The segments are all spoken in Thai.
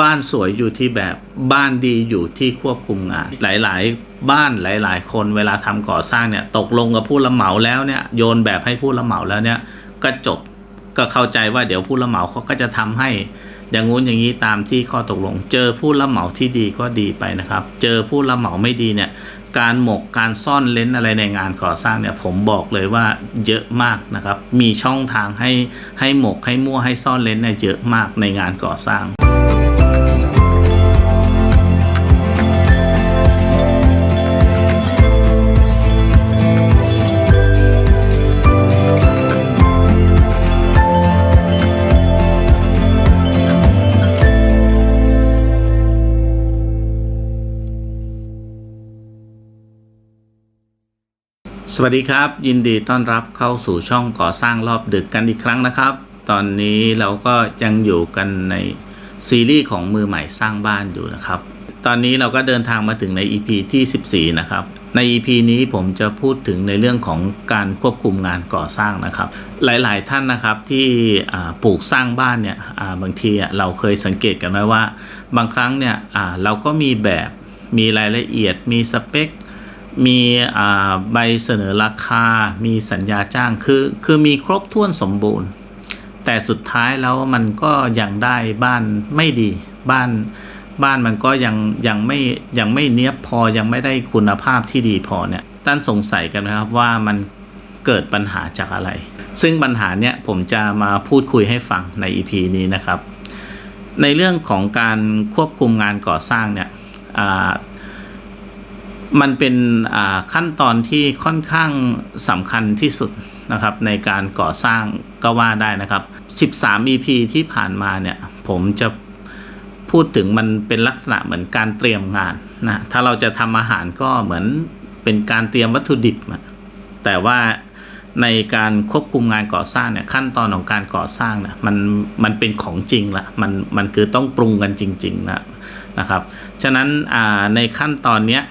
บ้านสวยอยู่ที่แบบบ้านดีอยู่ที่ควบคุมงาน หลาย ๆ บ้านหลาย ๆ คนเวลาทำก่อสร้างเนี่ยตกลงกับผู้รับเหมาแล้วเนี่ยโยนแบบให้ผู้รับเหมาแล้วเนี่ยก็จบก็เข้าใจว่าเดี๋ยวผู้รับเหมาเขาก็จะทำให้อย่างงู้นอย่างนี้ตามที่ข้อตกลง เจอผู้รับเหมาที่ดีก็ดีไปนะครับ เจอผู้รับเหมาไม่ดีเนี่ยการหมกการซ่อนเลนอะไรในงานก่อสร้างเนี่ยผมบอกเลยว่าเยอะมากนะครับ มีช่องทางให้ให้หมกให้มั่วให้ซ่อนเลนเนี่ยเยอะมากในงานก่อสร้าง สวัสดีครับ ยินดีต้อนรับเข้าสู่ช่องก่อสร้างรอบดึกกันอีกครั้งนะครับ ตอนนี้เราก็ยังอยู่กันในซีรีส์ของมือใหม่สร้างบ้านอยู่นะครับ ตอนนี้เราก็เดินทางมาถึงใน EP ที่ 14 นะครับ ใน EP นี้ผมจะพูดถึงในเรื่องของการควบคุมงานก่อสร้างนะครับ หลายๆท่านนะครับที่ปลูกสร้างบ้านเนี่ยบางทีเราเคยสังเกตกันไหมว่า บางครั้งเนี่ยเราก็มีแบบมีรายละเอียดมีสเปค มีใบเสนอราคา มีสัญญาจ้าง คือ คือมีครบถ้วนสมบูรณ์ แต่สุดท้ายแล้วมันก็ยังได้บ้านไม่ดี บ้านบ้านมันก็ยังยังไม่ยังไม่เนี้ยบพอยังไม่ได้คุณภาพที่ดีพอเนี่ยท่านสงสัยกันนะครับว่ามันเกิดปัญหาจากอะไร ซึ่งปัญหาเนี้ยผมจะมาพูดคุยให้ฟังใน EP นี้นะครับ ในเรื่องของการควบคุมงานก่อสร้างเนี่ยอ่า มันเป็นขั้นตอนที่ค่อนข้างสำคัญที่สุดนะครับในการก่อสร้างก็ว่าได้นะครับ 13 EP ที่ผ่านมาเนี่ยผมจะพูดถึงมันเป็นลักษณะเหมือนการเตรียมงานนะถ้าเราจะทำอาหารก็เหมือนเป็นการเตรียมวัตถุดิบ แต่ว่าในการควบคุมงานก่อสร้างเนี่ยขั้นตอนของการก่อสร้างเนี่ยมันมันเป็นของจริงละมันมันคือต้องปรุงกันจริงๆนะนะครับ ฉะนั้นในขั้นตอนเนี้ย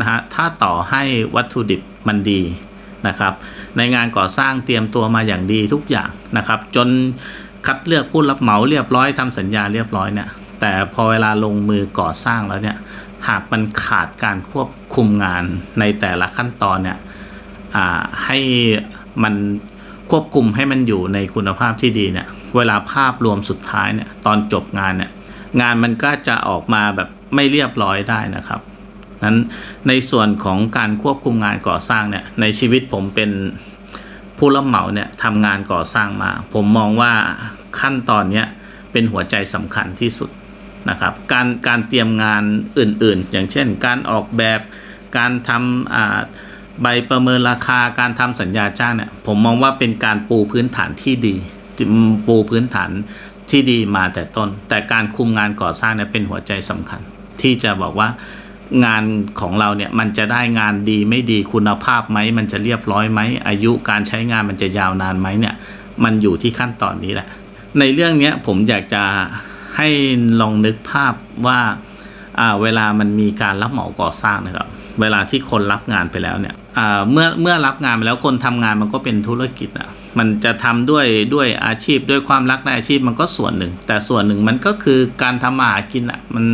นะฮะถ้าต่อให้วัตถุดิบมันดีนะครับ ในงานก่อสร้างเตรียมตัวมาอย่างดีทุกอย่างนะครับ จนคัดเลือกผู้รับเหมาเรียบร้อยทำสัญญาเรียบร้อยเนี่ยแต่พอเวลาลงมือก่อสร้างแล้วเนี่ยหากมันขาดการควบคุมงานในแต่ละขั้นตอนเนี่ยให้มันควบคุมให้มันอยู่ในคุณภาพที่ดีเนี่ยเวลาภาพรวมสุดท้ายเนี่ยตอนจบงานเนี่ยงานมันก็จะออกมาแบบไม่เรียบร้อยได้นะครับ นั้นในส่วนของการควบคุมงานก่อสร้างเนี่ยในชีวิตผมเป็นผู้รับเหมาเนี่ยทำงานก่อสร้างมา ผมมองว่าขั้นตอนเนี้ยเป็นหัวใจสำคัญที่สุดนะครับการการเตรียมงานอื่นๆ อย่างเช่น การออกแบบการทำใบประเมินราคาการทำสัญญาจ้างเนี่ยผมมองว่าเป็นการปูพื้นฐานที่ดีปูพื้นฐานที่ดีมาแต่ต้น แต่การคุมงานก่อสร้างเนี่ยเป็นหัวใจสำคัญ ที่จะบอกว่า งานของเราเนี่ยมันจะได้งานดีไม่ดีคุณภาพไหมมันจะเรียบร้อยไหมอายุการใช้งานมันจะยาวนานไหมเนี่ย มันอยู่ที่ขั้นตอนนี้แหละ ในเรื่องนี้ผมอยากจะให้ลองนึกภาพว่าอ่าเวลามันมีการรับเหมาก่อสร้างนะครับ เวลาที่คนรับงานไปแล้วเนี่ยเมื่อเมื่อรับงานไปแล้วคนทำงานมันก็เป็นธุรกิจอะมันจะทำด้วยด้วยอาชีพด้วยความรักในอาชีพมันก็ส่วนหนึ่ง แต่ส่วนหนึ่งมันก็คือการทำมาหากินอะมัน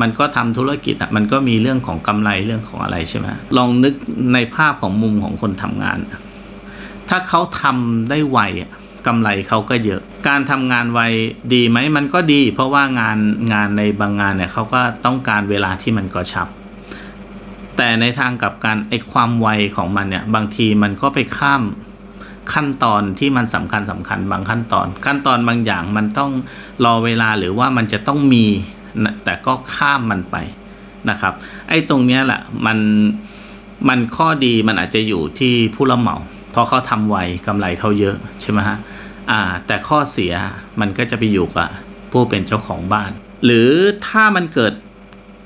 มันก็ทำธุรกิจอะมันก็มีเรื่องของกำไรเรื่องของอะไรใช่ไหมลองนึกในภาพของมุมของคนทำงาน ถ้าเขาทำได้ไวอะกำไรเขาก็เยอะ การทำงานไวดีไหมมันก็ดี เพราะว่างานงานในบางงานเนี่ยเขาก็ต้องการเวลาที่มันกระชับ แต่ในทางกลับการไอความไวของมันเนี่ยบางทีมันก็ไปข้ามขั้นตอนที่มันสำคัญสำคัญบางขั้นตอน ขั้นตอนบางอย่างมันต้องรอเวลาหรือว่ามันจะต้องมีแต่ก็ข้ามมันไปนะครับ ไอ้ตรงเนี้ยแหละมันมันข้อดีมันอาจจะอยู่ที่ผู้รับเหมาเพราะเขาทำไวกำไรเขาเยอะใช่ไหมฮะอ่าแต่ข้อเสียมันก็จะไปอยู่กับผู้เป็นเจ้าของบ้าน หรือถ้ามันเกิด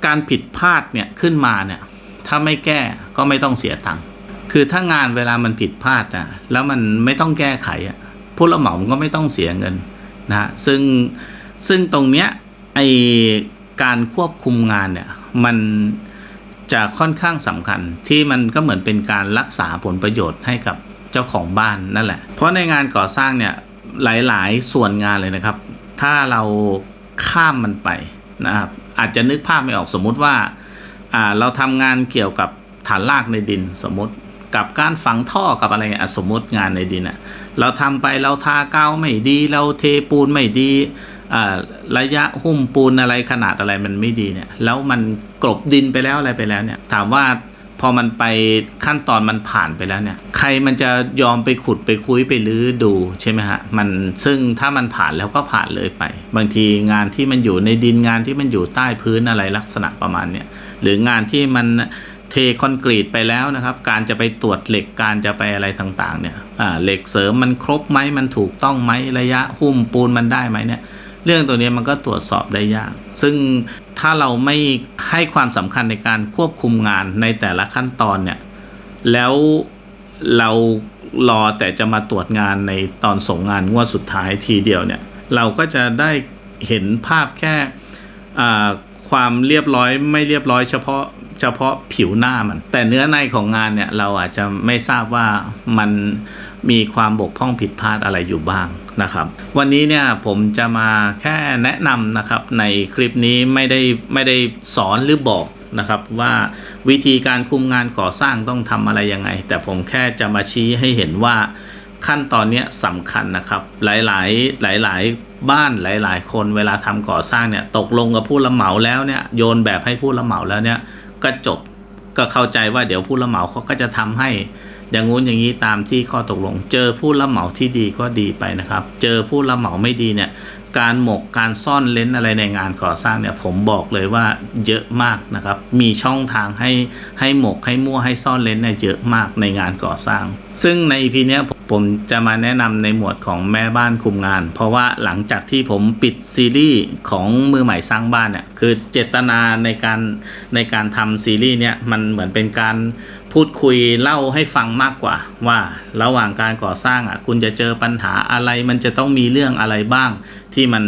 การผิดพลาดเนี่ยขึ้นมาเนี่ย ถ้าไม่แก้ก็ไม่ต้องเสียตังค์คือถ้างานเวลามันผิดพลาดอะแล้วมันไม่ต้องแก้ไขอะผู้รับเหมาก็ไม่ต้องเสียเงินนะฮะซึ่งซึ่งตรงเนี้ยไอการควบคุมงานเนี่ยมันจะค่อนข้างสำคัญที่มันก็เหมือนเป็นการรักษาผลประโยชน์ให้กับเจ้าของบ้านนั่นแหละ เพราะในงานก่อสร้างเนี่ยหลายๆ ส่วนงานเลยนะครับ ถ้าเราข้ามมันไปนะครับอาจจะนึกภาพไม่ออกสมมุติว่า อ่าเราทำงานเกี่ยวกับฐานรากในดินสมมติกับการฝังท่อกับอะไรเงี้ยสมมติงานในดินอะเราทำไปเราทากาวไม่ดี เราเทปูนไม่ดีอ่าระยะหุ้มปูนอะไรขนาดอะไรมันไม่ดีเนี่ยแล้วมันกลบดินไปแล้วอะไรไปแล้วเนี่ยถามว่า พอมันไปขั้นตอนมันผ่านไปแล้วเนี่ย ใครมันจะยอมไปขุดไปคุยไปลื้อดูใช่ไหมฮะมันซึ่งถ้ามันผ่านแล้วก็ผ่านเลยไป บางทีงานที่มันอยู่ในดินงานที่มันอยู่ใต้พื้นอะไรลักษณะประมาณเนี่ยหรืองานที่มันเทคอนกรีตไปแล้วนะครับ การจะไปตรวจเหล็กการจะไปอะไรต่างๆเนี่ยเหล็กเสริมมันครบไหมมันถูกต้องไหมระยะหุ้มปูนมันได้ไหมเนี่ย เรื่องตัวนี้มันก็ตรวจสอบได้ยาก ซึ่งถ้าเราไม่ให้ความสำคัญในการควบคุมงานในแต่ละขั้นตอนเนี่ย แล้วเรารอแต่จะมาตรวจงานในตอนส่งงานงวดสุดท้ายทีเดียวเนี่ย เราก็จะได้เห็นภาพแค่ความเรียบร้อยไม่เรียบร้อยเฉพาะเฉพาะผิวหน้ามัน แต่เนื้อในของงานเนี่ยเราอาจจะไม่ทราบว่ามันมีความบกพร่องผิดพลาดอะไรอยู่บ้างนะครับ วันนี้เนี่ยผมจะมาแค่แนะนำนะครับในคลิปนี้ไม่ได้ไม่ได้สอนหรือบอกนะครับว่าวิธีการคุมงานก่อสร้างต้องทำอะไรยังไง แต่ผมแค่จะมาชี้ให้เห็นว่าขั้นตอนนี้สำคัญนะครับ หลายๆ หลาย ๆ บ้านหลาย ๆ คนเวลาทำก่อสร้างเนี่ยตกลงกับผู้รับเหมาแล้วเนี่ยโยนแบบให้ผู้รับเหมาแล้วเนี่ยก็จบก็เข้าใจว่าเดี๋ยวผู้รับเหมาเขาก็จะทำให้ อย่างงู้นอย่างนี้ตามที่ข้อตกลง เจอผู้รับเหมาที่ดีก็ดีไปนะครับ เจอผู้รับเหมาไม่ดีเนี่ยการหมกการซ่อนเลนอะไรในงานก่อสร้างเนี่ยผมบอกเลยว่าเยอะมากนะครับ มีช่องทางให้ให้หมกให้มั่วให้ซ่อนเลนเนี่ยเยอะมากในงานก่อสร้าง ซึ่งใน EP เนี้ยผมจะมาแนะนำในหมวดของแม่บ้านคุมงาน เพราะว่าหลังจากที่ผมปิดซีรีส์ของมือใหม่สร้างบ้านเนี่ยคือเจตนาในการในการทำซีรีส์เนี่ยมันเหมือนเป็นการ พูดคุยเล่าให้ฟังมากกว่า ว่าระหว่างการก่อสร้างอะคุณจะเจอปัญหาอะไรมันจะต้องมีเรื่องอะไรบ้าง ที่มัน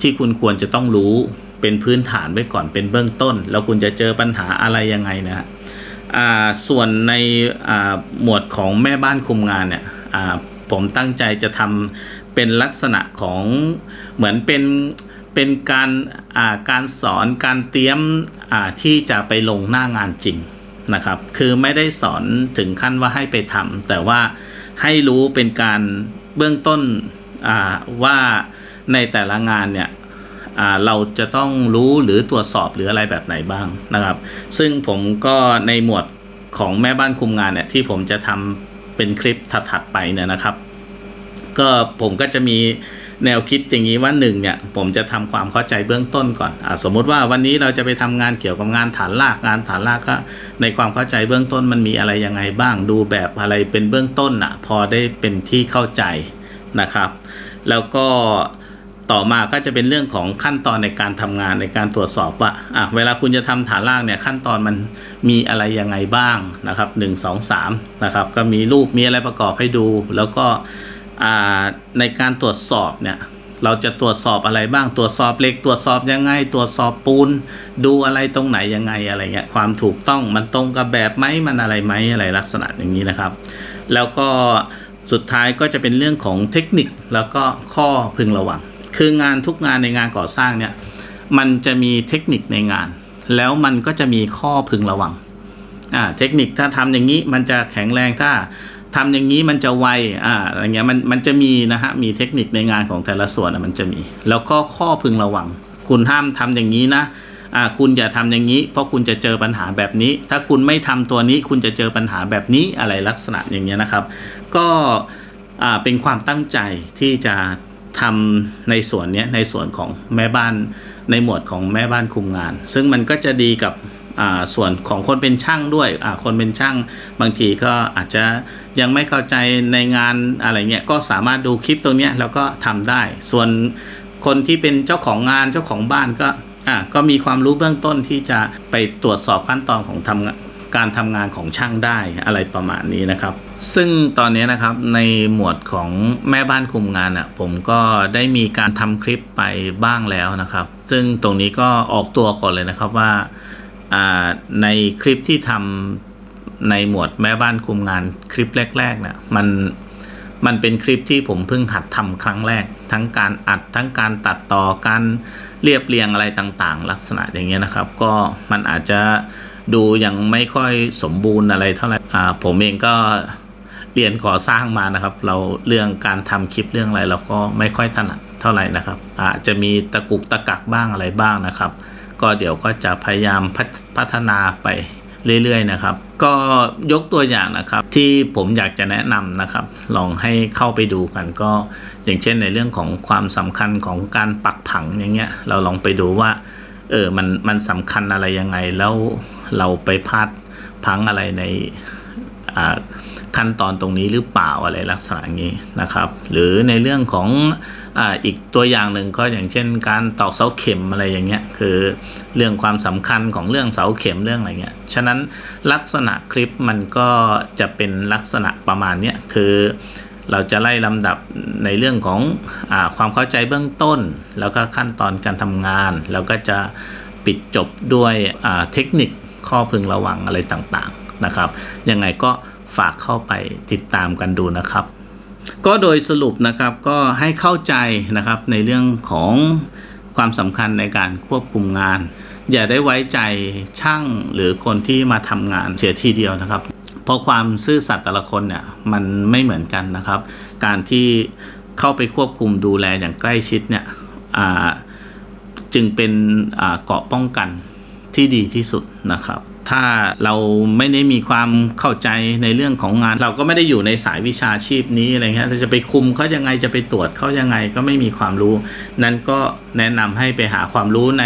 ที่คุณควรจะต้องรู้เป็นพื้นฐานไว้ก่อนเป็นเบื้องต้น แล้วคุณจะเจอปัญหาอะไรยังไงนะฮะส่วนในหมวดของแม่บ้านคุมงานเนี่ยผมตั้งใจจะทำเป็นลักษณะของเหมือนเป็นเป็นการการสอนการเตรียมที่จะไปลงหน้างานจริง นะครับ คือไม่ได้สอนถึงขั้นว่าให้ไปทำแต่ว่าให้รู้เป็นการเบื้องต้นว่าในแต่ละงานเนี่ยเราจะต้องรู้หรือตรวจสอบหรืออะไรแบบไหนบ้างนะครับ ซึ่งผมก็ในหมวดของแม่บ้านคุมงานเนี่ยที่ผมจะทำเป็นคลิปถัดๆไปเนี่ยนะครับ ก็ผมก็จะมี แนวคิดอย่างนี้ว่าหนึ่งเนี่ยผมจะทำความเข้าใจเบื้องต้นก่อนอาสมมุติว่าวันนี้เราจะไปทำงานเกี่ยวกับงานฐานรากงานฐานรากก็ในความเข้าใจเบื้องต้นมันมีอะไรยังไงบ้างดูแบบอะไรเป็นเบื้องต้นอะพอได้เป็นที่เข้าใจนะครับ แล้วก็ต่อมาก็จะเป็นเรื่องของขั้นตอนในการทำงานในการตรวจสอบว่าอะเวลาคุณจะทำฐานรากเนี่ยขั้นตอนมันมีอะไรยังไงบ้างนะครับหนึ่งสองสามนะครับก็มีรูปมีอะไรประกอบให้ดู แล้วก็ ในการตรวจสอบเนี่ยเราจะตรวจสอบอะไรบ้างตรวจสอบเหล็กตรวจสอบยังไง ตรวจสอบปูน ดูอะไรตรงไหนยังไงอะไรเงี้ยความถูกต้องมันตรงกับแบบไหมมันอะไรไหมอะไรลักษณะอย่างนี้นะครับ แล้วก็สุดท้ายก็จะเป็นเรื่องของเทคนิคแล้วก็ข้อพึงระวัง คืองานทุกงานในงานก่อสร้างเนี่ยมันจะมีเทคนิคในงาน แล้วมันก็จะมีข้อพึงระวังอ่าเทคนิคถ้าทำอย่างนี้มันจะแข็งแรงถ้า ทำอย่างนี้มันจะไวอ่าอะไรเงี้ยมันมันจะมีนะฮะมีเทคนิคในงานของแต่ละส่วนอะมันจะมี แล้วก็ข้อพึงระวัง คุณห้ามทำอย่างนี้นะอ่าคุณอย่าทำอย่างนี้ เพราะคุณจะเจอปัญหาแบบนี้ ถ้าคุณไม่ทำตัวนี้ คุณจะเจอปัญหาแบบนี้อะไรลักษณะอย่างเงี้ยนะครับ ก็อ่าเป็นความตั้งใจที่จะทำในส่วนเนี้ยในส่วนของแม่บ้านในหมวดของแม่บ้านคุมงาน ซึ่งมันก็จะดีกับ ส่วนของคนเป็นช่างด้วยคนเป็นช่างบางทีก็อาจจะยังไม่เข้าใจในงานอะไรเงี้ยก็สามารถดูคลิปตรงนี้แล้วก็ทำได้ ส่วนคนที่เป็นเจ้าของงานเจ้าของบ้านก็อ่าก็มีความรู้เบื้องต้นที่จะไปตรวจสอบขั้นตอนของทำการทำงานของช่างได้อะไรประมาณนี้นะครับ ซึ่งตอนนี้นะครับในหมวดของแม่บ้านคุมงานอะผมก็ได้มีการทำคลิปไปบ้างแล้วนะครับ ซึ่งตรงนี้ก็ออกตัวก่อนเลยนะครับว่า ในคลิปที่ทำในหมวดแม่บ้านคุมงานคลิปแรกๆเนี่ยมันมันเป็นคลิปที่ผมเพิ่งหัดทำครั้งแรก ทั้งการอัดทั้งการตัดต่อการเรียบเรียงอะไรต่างๆ ลักษณะอย่างเงี้ยนะครับ ก็มันอาจจะดูยังไม่ค่อยสมบูรณ์อะไรเท่าไหร่ผมเองก็เรียนก่อสร้างมานะครับ เราเรื่องการทำคลิปเรื่องอะไรเราก็ไม่ค่อยถนัดเท่าไหร่นะครับอาจจะมีตะกุกตะกักบ้างอะไรบ้างนะครับ ก็เดี๋ยวก็จะพยายามพัฒพัฒนาไปเรื่อยๆนะครับ ก็ยกตัวอย่างนะครับ ที่ผมอยากจะแนะนำนะครับ ลองให้เข้าไปดูกันก็อย่างเช่นในเรื่องของความสำคัญของการปักผังอย่างเงี้ย เราลองไปดูว่าเออมันมันสำคัญอะไรยังไงแล้วเราไปพลาดพังอะไรในขั้นตอนตรงนี้หรือเปล่าอะไรลักษณะนี้นะครับ หรือในเรื่องของ อ่าอีกตัวอย่างหนึ่งก็อย่างเช่น การตอกเสาเข็มอะไรอย่างเงี้ยคือเรื่องความสำคัญของเรื่องเสาเข็มเรื่องอะไรเงี้ยฉะนั้นลักษณะคลิปมันก็จะเป็นลักษณะประมาณเนี้ยคือเราจะไล่ลำดับในเรื่องของอาความเข้าใจเบื้องต้น แล้วก็ขั้นตอนการทำงาน แล้วก็จะปิดจบด้วยอ่าเทคนิคข้อพึงระวังอะไรต่างๆนะครับ ยังไงก็ฝากเข้าไปติดตามกันดูนะครับ ก็โดยสรุปนะครับก็ให้เข้าใจนะครับในเรื่องของความสำคัญในการควบคุมงาน อย่าได้ไว้ใจช่างหรือคนที่มาทำงานเสียทีเดียวนะครับ เพราะความซื่อสัตย์แต่ละคนเนี่ยมันไม่เหมือนกันนะครับ การที่เข้าไปควบคุมดูแลอย่างใกล้ชิดเนี่ยจึงเป็นเกาะป้องกันที่ดีที่สุดนะครับ ถ้าเราไม่ได้มีความเข้าใจในเรื่องของงาน เราก็ไม่ได้อยู่ในสายวิชาชีพนี้อะไรเงี้ยเราจะไปคุมเขายังไงจะไปตรวจเขายังไงก็ไม่มีความรู้ นั้นก็แนะนำให้ไปหาความรู้ใน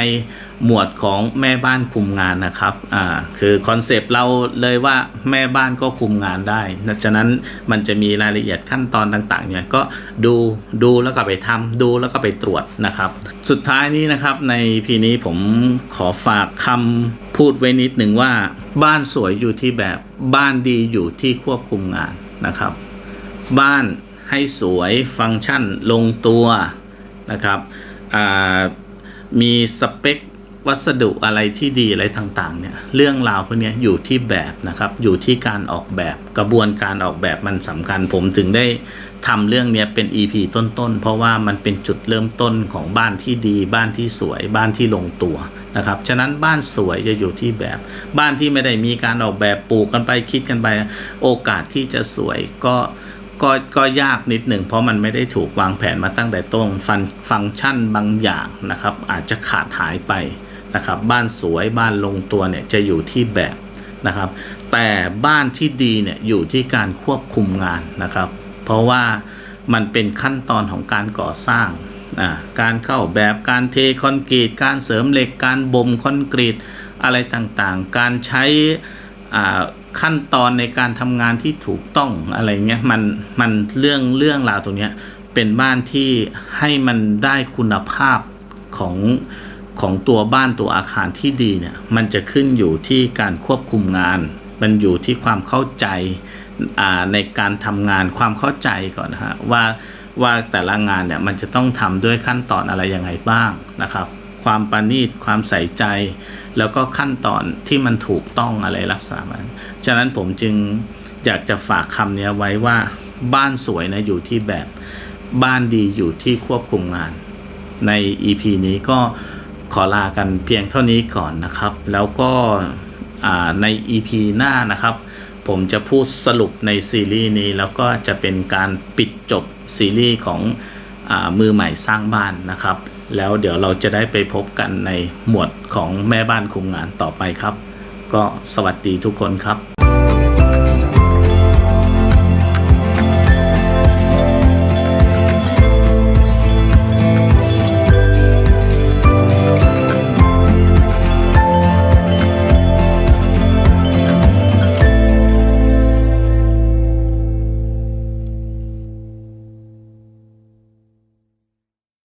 หมวดของแม่บ้านคุมงานนะครับอ่าคือคอนเซปต์เราเลยว่าแม่บ้านก็คุมงานได้ฉะนั้นมันจะมีรายละเอียดขั้นตอนต่างๆเนี่ยก็ดูดูแล้วก็ไปทำดูแล้วก็ไปตรวจนะครับ สุดท้ายนี้นะครับในพีนี้ผมขอฝากคำพูดไว้นิดหนึ่งว่า บ้านสวยอยู่ที่แบบบ้านดีอยู่ที่ควบคุมงานนะครับ บ้านให้สวยฟังก์ชันลงตัวนะครับ มีสเปควัสดุอะไรที่ดีอะไรต่างๆเนี่ยเรื่องราวพวกนี้อยู่ที่แบบนะครับอยู่ที่การออกแบบกระบวนการออกแบบมันสำคัญผมถึงได้ทำเรื่องเนี้ยเป็น EP ต้นๆ เพราะว่ามันเป็นจุดเริ่มต้นของบ้านที่ดี บ้านที่สวย บ้านที่ลงตัวนะครับฉะนั้นบ้านสวยจะอยู่ที่แบบ บ้านที่ไม่ได้มีการออกแบบปลูกกันไปคิดกันไป โอกาสที่จะสวยก็ ก็ก็ยากนิดหนึ่งเพราะมันไม่ได้ถูกวางแผนมาตั้งแต่ต้นฟังฟังก์ชันบางอย่างนะครับ อาจจะขาดหายไปนะครับ บ้านสวยบ้านลงตัวเนี่ยจะอยู่ที่แบบนะครับ แต่บ้านที่ดีเนี่ยอยู่ที่การควบคุมงานนะครับ เพราะว่ามันเป็นขั้นตอนของการก่อสร้างการเข้าแบบการเทคอนกรีต การเสริมเหล็กการบ่มคอนกรีตอะไรต่างๆ การใช้ ขั้นตอนในการทำงานที่ถูกต้องอะไรเงี้ยมันมันเรื่องเรื่องราวตรงเนี้ยเป็นบ้านที่ให้มันได้คุณภาพของของตัวบ้านตัวอาคารที่ดีเนี่ยมันจะขึ้นอยู่ที่การควบคุมงาน มันอยู่ที่ความเข้าใจในการทำงานความเข้าใจก่อนนะฮะว่าว่าแต่ละงานเนี่ยมันจะต้องทำด้วยขั้นตอนอะไรยังไงบ้างนะครับ ความประณีตความใส่ใจ แล้วก็ขั้นตอนที่มันถูกต้องอะไรลักษณะนั้นฉะนั้นผมจึงอยากจะฝากคำนี้ไว้ว่าบ้านสวยนะอยู่ที่แบบบ้านดีอยู่ที่ควบคุมงาน ใน EP นี้ก็ขอลากันเพียงเท่านี้ก่อนนะครับ แล้วก็ใน EP หน้านะครับ ผมจะพูดสรุปในซีรีส์นี้ แล้วก็จะเป็นการปิดจบซีรีส์ของอมือใหม่สร้างบ้านนะครับ แล้วเดี๋ยวเราจะได้ไปพบกันในหมวดของแม่บ้านคุมงานต่อไปครับ ก็สวัสดีทุกคนครับ